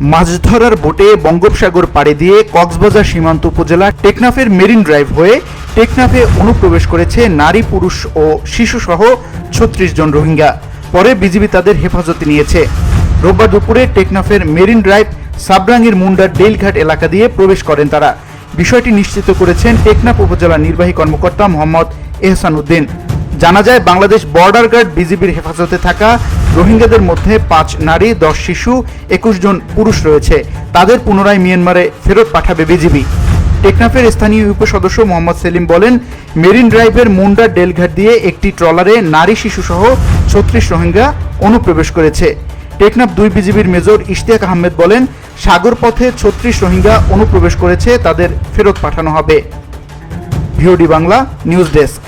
মাছ ধরার বোটে বঙ্গোপসাগর পাড়ে দিয়ে কক্সবাজার সীমান্ত উপজেলা টেকনাফের মেরিন ড্রাইভ হয়ে টেকনাফে অনুপ্রবেশ করেছে নারী, পুরুষ ও শিশুসহ ছত্রিশ জন রোহিঙ্গা। পরে বিজিবি তাদের হেফাজতে নিয়েছে। রোববার দুপুরে টেকনাফের মেরিন ড্রাইভ সাবরাঙ্গের মুন্ডার ডেলঘাট এলাকা দিয়ে প্রবেশ করেন তারা। বিষয়টি নিশ্চিত করেছেন টেকনাফ উপজেলা নির্বাহী কর্মকর্তা মোহাম্মদ এহসান উদ্দিন। জানা যায়, বাংলাদেশ বর্ডার গার্ড বিজিবির হেফাজতে থাকা রোহিঙ্গাদের মধ্যে পাঁচ নারী, দশ শিশু, একুশ জন পুরুষ রয়েছে। তাদের পুনরায় মিয়ানমারে ফেরত পাঠাবে বিজিবি। টেকনাফের স্থানীয় উপসদস্য মোহাম্মদ সেলিম বলেন, মেরিন ড্রাইভের মুন্ডা ডেলঘাট দিয়ে একটি ট্রলারে নারী শিশুসহ ছত্রিশ রোহিঙ্গা অনুপ্রবেশ করেছে। টেকনাফ দুই বিজিবির মেজর ইশতিয়াক আহমেদ বলেন সাগর পথে ছত্রিশ রোহিঙ্গা অনুপ্রবেশ করেছে, তাদের ফেরত পাঠানো হবে। VOD Bangla, news desk.